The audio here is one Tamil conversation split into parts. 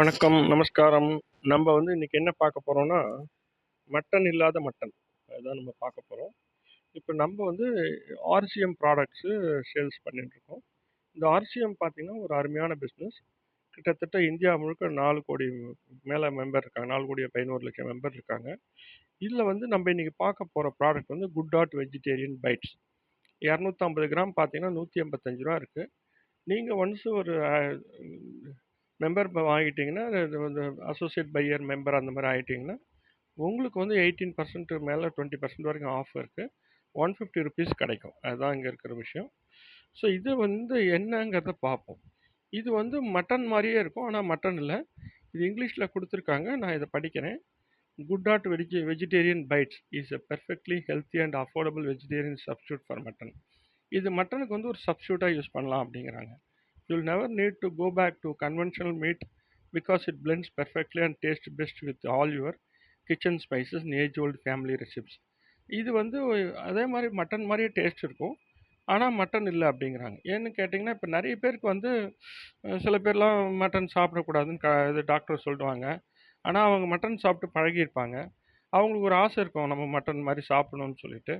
வணக்கம், நமஸ்காரம். நம்ம வந்து இன்னைக்கு என்ன பார்க்க போறோம்னா, மட்டன் இல்லாத மட்டன். அதுதான் நம்ம பார்க்க போறோம். இப்போ நம்ம வந்து ஆர்சிஎம் ப்ராடக்ட்ஸு சேல்ஸ் பண்ணிட்டுருக்கோம். இந்த ஆர்சிஎம் பார்த்தீங்கன்னா, ஒரு அருமையான பிஸ்னஸ் கிட்டத்தட்ட இந்தியா முழுக்க நாலு கோடி மேலே மெம்பர் இருக்காங்க. 4,15,00,000 மெம்பர் இருக்காங்க. இதில் வந்து நம்ம இன்றைக்கி பார்க்க போகிற ப்ராடக்ட் வந்து Good Dot vegetarian bites. 250 gram பார்த்தீங்கன்னா, நூற்றி ஐம்பத்தஞ்சு ரூபா இருக்குது நீங்கள் ஒன்ஸ் ஒரு மெம்பர் இப்போ வாங்கிட்டீங்கன்னா, அது வந்து அசோசியேட் பையர், மெம்பர் அந்த மாதிரி ஆகிட்டிங்கன்னா உங்களுக்கு வந்து எயிட்டீன் பர்சன்ட் மேலே டுவெண்ட்டி பர்சன்ட் வரைக்கும் ஆஃப் இருக்கு. ரூ. 150 கிடைக்கும். அதுதான் இங்கே இருக்கிற விஷயம். ஸோ இது வந்து என்னங்கிறத பார்ப்போம். இது வந்து மட்டன் மாதிரியே இருக்கும். ஆனால் மட்டன் இல்லை இது இங்கிலீஷில் கொடுத்துருக்காங்க நான் இதை படிக்கிறேன். Good Dot veggie vegetarian bites is a perfectly healthy and affordable vegetarian substitute for mutton. இது மட்டனுக்கு வந்து ஒரு சப்ஸ்டியூட்டாக யூஸ் பண்ணலாம் அப்படிங்கிறாங்க. You'll will never need to go back to conventional meat because it blends perfectly and taste best with all your kitchen spices age old family recipes. இது வந்து அதே மாதிரி மட்டன் மாதிரியே டேஸ்ட் இருக்கும். ஆனா மட்டன் இல்ல அப்படிங்கிறாங்க. ஏன்னு கேட்டீங்கன்னா, இப்ப நெறைய பேருக்கு வந்து அ சில பேர்லாம் மட்டன் சாப்பிடக்கூடாதுன்னு க இது டாக்டர் சொல்லுவாங்க ஆனா அவங்க மட்டன் சாப்பிட்டு பழகியிருப்பாங்க. அவங்களுக்கு ஒரு ஆசை இருக்கும். நம்ம மட்டன் மாரி சாப்பிடணும்னு சொல்லிட்டு.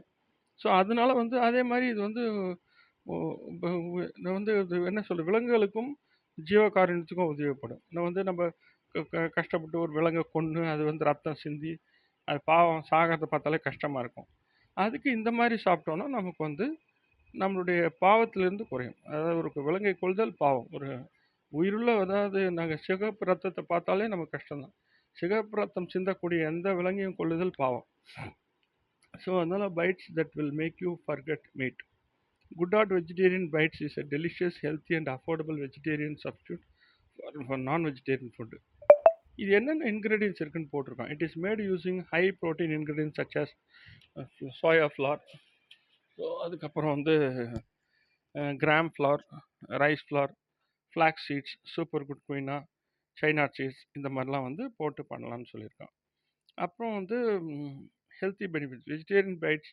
ஸோ அதனால வந்து அதே மாரி இது வந்து ஒ வந்து இது என்ன சொல்கிறது விலங்குகளுக்கும், ஜீவகாருண்யத்துக்கும் உதவிப்படும் நான் வந்து நம்ம க க கஷ்டப்பட்டு ஒரு விலங்கை கொன்று அது வந்து ரத்தம் சிந்தி, அது பாவம் சாகிறத பார்த்தாலே கஷ்டமாக இருக்கும். அதுக்கு இந்த மாதிரி சாப்பிட்டோன்னா நமக்கு வந்து நம்மளுடைய பாவத்திலிருந்து குறையும். அதாவது ஒரு விலங்கை கொள்தல் பாவம். ஒரு உயிருள்ள அதாவது நாங்கள் சிகப்பு ரத்தத்தை பார்த்தாலே நமக்கு கஷ்டம் தான். சிகப்பு ரத்தம் சிந்தக்கூடிய எந்த விலங்கையும் கொள்ளுதல் பாவம். ஸோ அதனால் bites that will make you forget meat. Good Dot vegetarian bites is a delicious, healthy and affordable vegetarian substitute for for non vegetarian food இது என்னென்ன இன்க்ரீடியன்ஸ் இருக்குன்னு போட்டிருக்கான். It is made using high protein ingredients such as soya flour. So அதுக்கப்புறம் வந்து gram flour, rice flour, flax seeds, super good quinoa, chia cheese இந்த மாதிரிலாம் வந்து போட்டு பண்ணலாம்னு சொல்லியிருக்கான். அப்புறம் வந்து healthy benefits. Vegetarian bites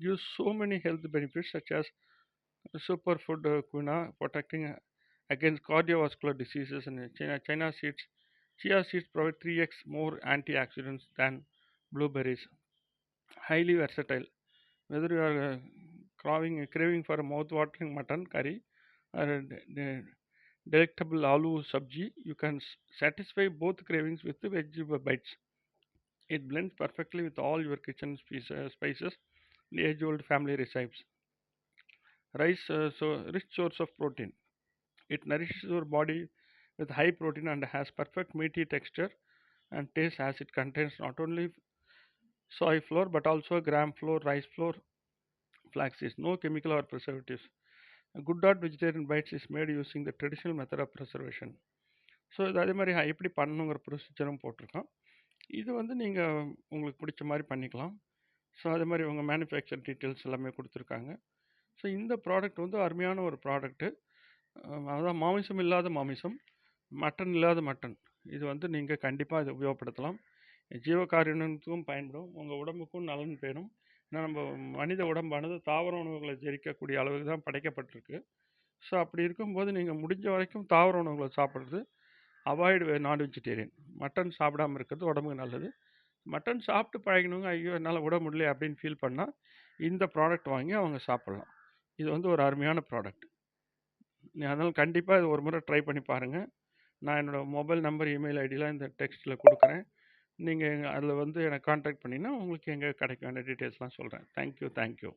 use so many health benefits such as superfood uh, quinoa protecting uh, against cardiovascular diseases and China, China seeds. Chia seeds provide 3x more antioxidants than blueberries. Highly versatile. Whether you are uh, craving, craving for a mouth-watering mutton curry or a delectable aloo sabji, you can satisfy both cravings with the vegetable bites. It blends perfectly with all your kitchen uh, spices, spices the age-old family recipes. Rice, uh, so rich source of protein. It nourishes your body with high protein and has perfect meaty texture and taste as it contains not only soy flour but also gram flour, rice flour, flax seeds. No chemical or preservatives. A good dot vegetarian bites is made using the traditional method of preservation. So இது அதே மாரி எப்படி பண்ணணுங்கிற ப்ரொசீஜரும் போட்டிருக்கான். இது வந்து நீங்க உங்களுக்கு பிடிச்ச மாரி பண்ணிக்கலாம். ஸோ அதே மாரி உங்க மேனுஃபேக்சர் டீட்டெயில்ஸ் எல்லாமே குடுத்துருக்காங்க. ஸோ இந்த ப்ராடக்ட் வந்து அருமையான ஒரு ப்ராடக்ட்டு. அதுதான் அதான் மாமிசம் இல்லாத மாமிசம், மட்டன் இல்லாத மட்டன். இது வந்து நீங்கள் கண்டிப்பாக இதை உபயோகப்படுத்தலாம். ஜீவகாருண்யத்துக்கும் பயன்படும். உங்கள் உடம்புக்கும் நலன் பெறும். ஏன்னா நம்ம மனித உடம்பானது தாவர உணவுகளை ஜெரிக்கக்கூடிய அளவுக்கு தான் படைக்கப்பட்டிருக்கு. ஸோ அப்படி இருக்கும்போது நீங்கள் முடிஞ்ச வரைக்கும் தாவர உணவுகளை சாப்பிட்றது அவாய்டு நான் வெஜிடேரியன். மட்டன் சாப்பிடாம இருக்கிறது உடம்புக்கு நல்லது. மட்டன் சாப்பிட்டு பழகினவங்க, ஐயோ! என்னால் விட முடியல அப்படின்னு ஃபீல் பண்ணால் இந்த ப்ராடக்ட் வாங்கி அவங்க சாப்பிட்லாம் இது வந்து ஒரு அருமையான ப்ராடக்ட். அதனால் கண்டிப்பாக இது ஒரு முறை ட்ரை பண்ணி பாருங்கள் நான் என்னோடய மொபைல் நம்பர், இமெயில் ஐடிலாம் இந்த டெக்ஸ்ட்டில் கொடுக்குறேன் நீங்கள் அதில் வந்து எனக்கு கான்டாக்ட் பண்ணிங்கன்னா உங்களுக்கு எங்கே கிடைக்கும் வேண்டிய டீட்டெயில்ஸ்லாம் சொல்கிறேன் தேங்க் யூ, தேங்க் யூ.